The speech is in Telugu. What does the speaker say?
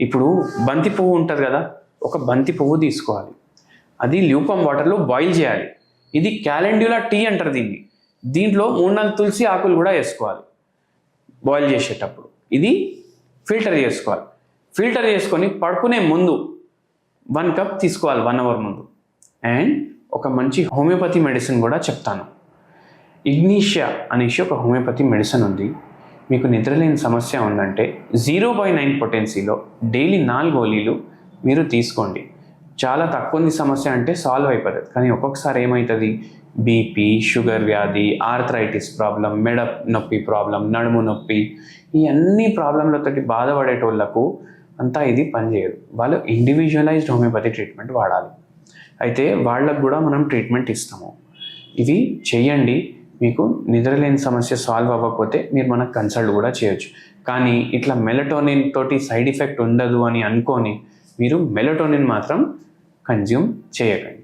ఇప్పుడు బంతి పువ్వు ఉంటుంది కదా ఒక బంతి పువ్వు తీసుకోవాలి. అది ల్యూకమ్ వాటర్లో బాయిల్ చేయాలి. ఇది క్యాలెండ్యులా టీ అంటారు దీన్ని. దీంట్లో మూడు నాలుగు తులసి ఆకులు కూడా వేసుకోవాలి బాయిల్ చేసేటప్పుడు. ఇది ఫిల్టర్ చేసుకోవాలి. ఫిల్టర్ చేసుకొని పడుకునే ముందు వన్ కప్ తీసుకోవాలి వన్ అవర్ ముందు. అండ్ ఒక మంచి హోమియోపతి మెడిసిన్ కూడా చెప్తాను. ఇగ్నీషియా అనేసి ఒక హోమియోపతి మెడిసిన్ ఉంది. మీకు నిద్రలేని సమస్య ఉందంటే జీరో బై నైన్ పొటెన్సీలో డైలీ నాలుగు గోళీలు మీరు తీసుకోండి. చాలా తక్కువ ఉంది సమస్య అంటే సాల్వ్ అయిపోతుంది. కానీ ఒక్కొక్కసారి ఏమవుతుంది బీపీ షుగర్ వ్యాధి ఆర్థరైటిస్ ప్రాబ్లం మెడ నొప్పి ప్రాబ్లం నడుము నొప్పి ఈ అన్ని ప్రాబ్లంలతోటి బాధపడేటోళ్ళకు అంతా ఇది పనిచేయదు వాళ్ళు ఇండివిజువలైజ్డ్ హోమియోపతి ట్రీట్మెంట్ వాడాలి. అయితే వాళ్ళకు కూడా మనం ట్రీట్మెంట్ ఇస్తాము. ఇవి చేయండి మీకు నిద్రలేని సమస్య సాల్వ్ అవ్వకపోతే మీరు మనకు కన్సల్ట్ కూడా చేయొచ్చు. కానీ ఇట్లా మెలటోనిన్ తోటి సైడ్ ఎఫెక్ట్ ఉండదు అని అనుకొని మీరు మెలటోనిన్ మాత్రం కన్జ్యూమ్ చేయకండి.